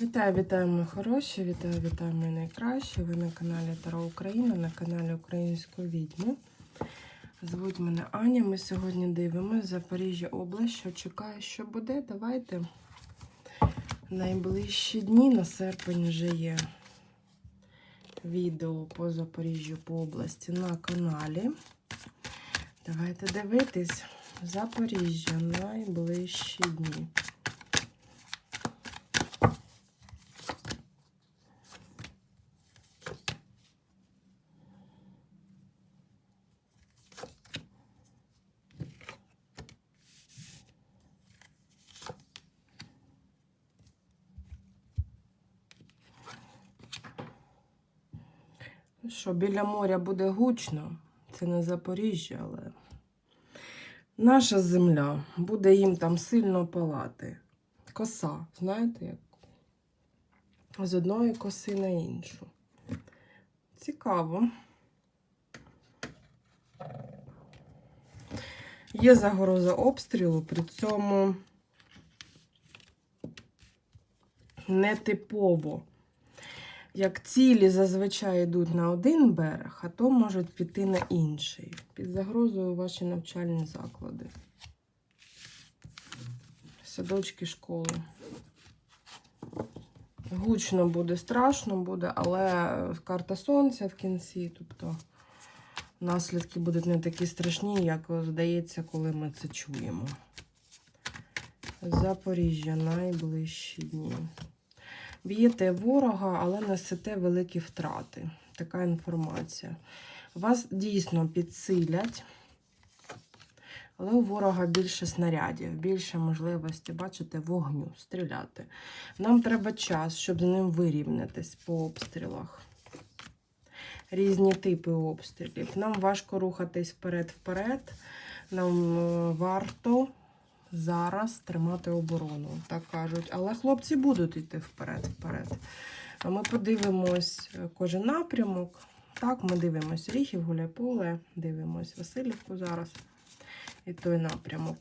Вітаю, вітаю, мої хороші, вітаю, вітаю, мої найкращі. Ви на каналі Таро Україна, на каналі Української відьми. Звуть мене Аня. Ми сьогодні дивимося Запоріжжя область. Що чекає, що буде. Давайте найближчі дні на серпень вже є відео по Запоріжжю по області на каналі. Давайте дивитись Запоріжжя найближчі дні. Що, біля моря буде гучно, це не Запоріжжя, але наша земля буде їм там сильно палати. Коса, знаєте, як з одної коси на іншу. Цікаво. Є загроза обстрілу, при цьому нетипово. Як цілі зазвичай йдуть на один берег, а то можуть піти на інший. Під загрозою ваші навчальні заклади. Садочки, школи. Гучно буде, страшно буде, але карта сонця в кінці, тобто наслідки будуть не такі страшні, як здається, коли ми це чуємо. Запоріжжя найближчі дні. Б'єте ворога, але несете великі втрати. Така інформація. Вас дійсно підсилять, але у ворога більше снарядів, більше можливості, бачите, вогню, стріляти. Нам треба час, щоб з ним вирівнятись по обстрілах. Різні типи обстрілів. Нам важко рухатись вперед-вперед. Нам е, варто зараз тримати оборону, так кажуть. Але хлопці будуть йти вперед-вперед. А ми подивимось е, кожен напрямок. Так, ми дивимось Ріхів, Гуляйполе, дивимось Васильівку зараз. І той напрямок.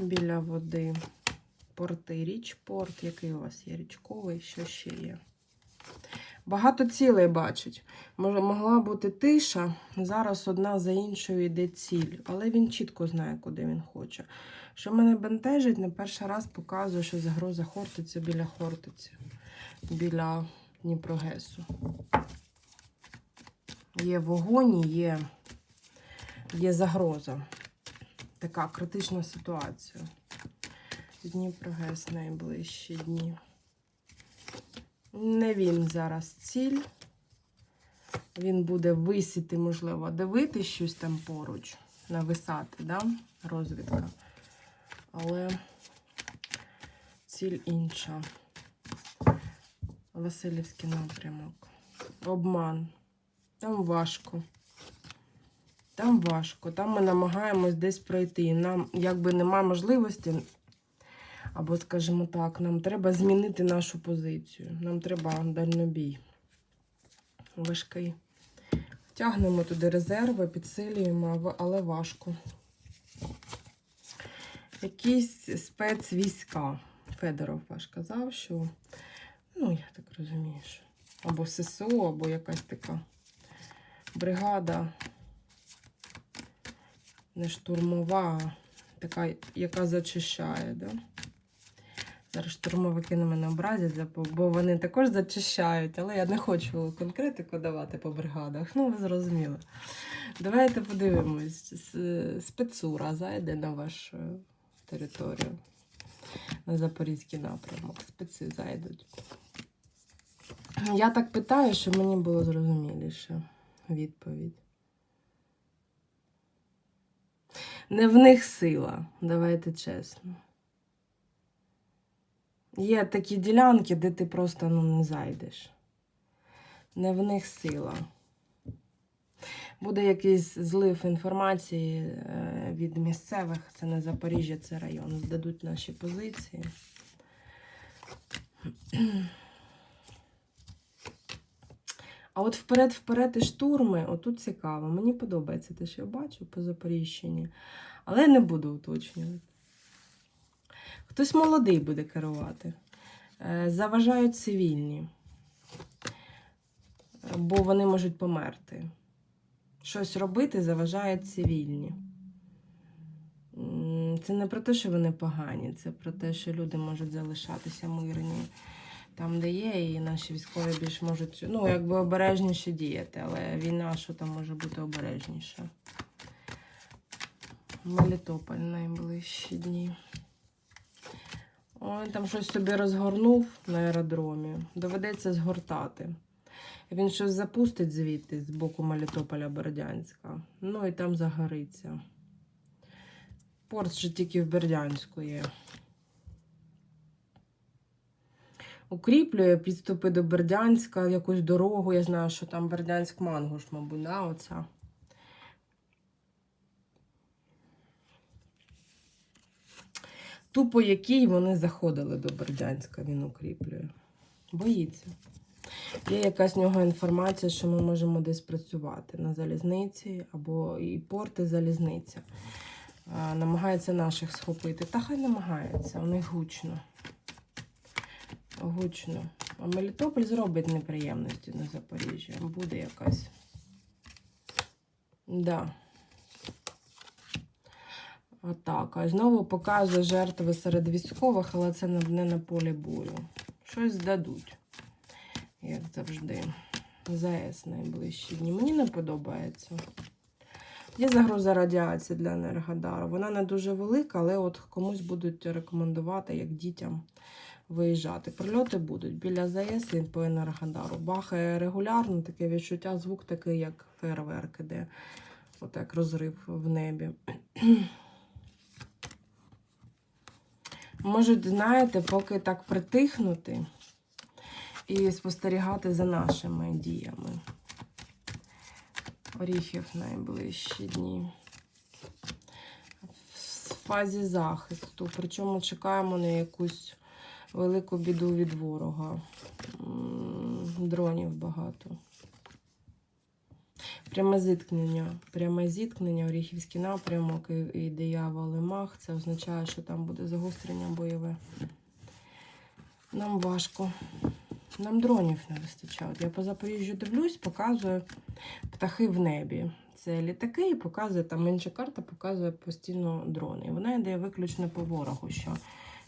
Біля води порти, річпорт. Який у вас є річковий, що ще є? Багато цілей бачить. Може, могла бути тиша. Зараз одна за іншою йде ціль, але він чітко знає, куди він хоче. Що мене бентежить, на перший раз показує, що загроза Хортиця біля Хортиці, біля Дніпрогесу. Є вогонь, є, є загроза. Така критична ситуація. Дніпрогес найближчі дні. Не він зараз ціль. Він буде висіти, можливо, дивитись щось там поруч, нависати, да? розвідка. Але ціль інша. Васильівський напрямок. Обман. Там важко. Там важко. Там ми намагаємось десь пройти. Нам якби немає можливості. Або, скажімо так, нам треба змінити нашу позицію. Нам треба дальнобій. Важкий. Тягнемо туди резерви, підсилюємо, але важко. Якісь спецвійська. Федоров ваш казав, що, ну, я так розумію, що або ССО, або якась така бригада. Не штурмова, така, яка зачищає, да? Зараз штурмовики на мене образять, бо вони також зачищають, але я не хочу конкретику давати по бригадах. Ну, ви зрозуміли. Давайте подивимось. Спецура зайде на вашу територію, на Запорізький напрямок. Спеці зайдуть. Я так питаю, щоб мені було зрозуміліше відповідь. Не в них сила, давайте чесно. Є такі ділянки, де ти просто ну, не зайдеш. Не в них сила. Буде якийсь злив інформації е, від місцевих, це не Запоріжжя, це район. Здадуть наші позиції. А от вперед-вперед і штурми, отут цікаво. Мені подобається те, що я бачу по Запоріжчині. Але не буду уточнювати. Хтось молодий буде керувати. Е, Заважають цивільні, бо вони можуть померти. Щось робити заважають цивільні. Це не про те, що вони погані, це про те, що люди можуть залишатися мирні там, де є, і наші військові більш можуть ну, якби обережніше діяти, але війна, що там може бути обережніше. Мелітополь найближчі дні. Ой, там щось собі розгорнув на аеродромі. Доведеться згортати. Він щось запустить звідти з боку Мелітополя Бердянська. Ну і там загориться. Порт же тільки в Бердянську є. Укріплює підступи до Бердянська, якусь дорогу. Я знаю, що там Бердянськ Мангуш, мабуть, да, оця. Ту, по якій вони заходили до Бердянська, він укріплює. Боїться. Є якась в нього інформація, що ми можемо десь працювати на залізниці або і порти залізниця. Намагається наших схопити. Та хай намагається, у них гучно. Гучно. А Мелітополь зробить неприємності на Запоріжжя. Буде якась. Да. Отак. А знову показує жертви серед військових, але це не на полі бою. Щось здадуть, як завжди. ЗАЕС найближчі дні. Мені не подобається. Є загроза радіації для Енергодару. Вона не дуже велика, але от комусь будуть рекомендувати, як дітям виїжджати. Прильоти будуть біля ЗАЕС і по Енергодару. Бахає регулярно, таке відчуття, звук такий, як фейерверк іде. Отак розрив в небі. Можуть, знаєте, поки так притихнути і спостерігати за нашими діями. Оріхів найближчі дні. В фазі захисту. Причому чекаємо на якусь велику біду від ворога. Дронів багато. Пряме зіткнення. Пряме зіткнення, Оріхівський напрямок і, диявол і мах. Це означає, що там буде загострення бойове. Нам важко. Нам дронів не вистачає. Я по Запоріжжю дивлюсь, показує птахи в небі. Це літаки і показує там інша карта, показує постійно дрони. І вона йде виключно по ворогу, що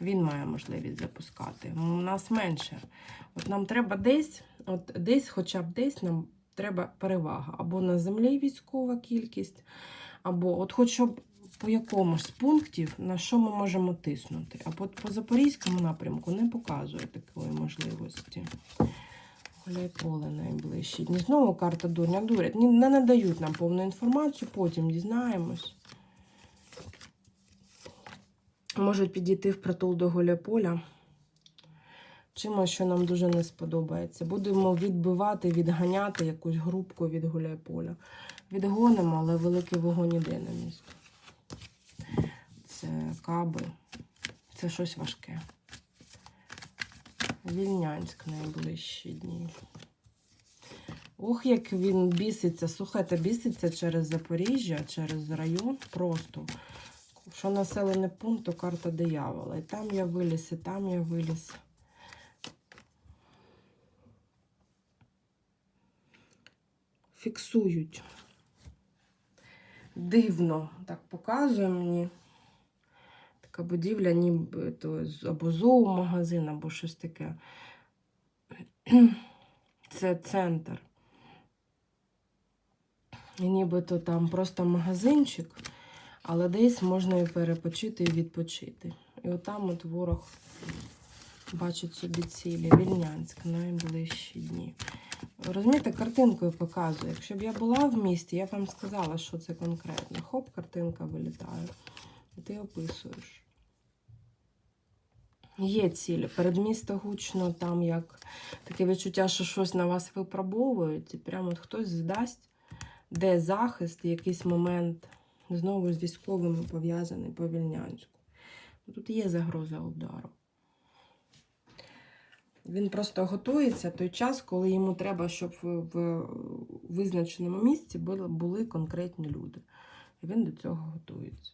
він має можливість запускати. У нас менше. От нам треба десь, от десь, хоча б десь нам треба перевага. Або на землі військова кількість, або от хоч щоб по якомусь з пунктів, на що ми можемо тиснути. А по, по Запорізькому напрямку не показує такої можливості. Гуляй поле найближчі дні. Знову карта дурня дурять. Не надають нам повну інформацію, потім дізнаємось. Можуть підійти в притул до Гуляйполя. Чимось, що нам дуже не сподобається. Будемо відбивати, відганяти якусь групку від Гуляйполя. Відгонимо, але великий вогонь іде на місто. Це каби. Це щось важке. Вільнянськ найближчі дні. Ох, як він біситься. Слухайте, біситься через Запоріжжя, через район просто. Що населений пункт, то карта диявола. І там я виліз, і там я виліз. Фіксують. Дивно так показує мені. Така будівля, ніби або зоомагазин, або щось таке. Це центр. І нібито там просто магазинчик, але десь можна і перепочити, і відпочити. І отам от ворог бачить собі цілі. Вільнянськ, найближчі дні. Розумієте, картинкою показує. Якщо б я була в місті, я б вам сказала, що це конкретно. Хоп, картинка вилітає. І ти описуєш. Є цілі. Передмісто гучно, там як таке відчуття, що щось на вас випробовують, і прямо от хтось здасть, де захист, якийсь момент знову з військовими пов'язаний по Вільнянську. Тут є загроза удару. Він просто готується той час, коли йому треба, щоб в, визначеному місці були конкретні люди. І він до цього готується.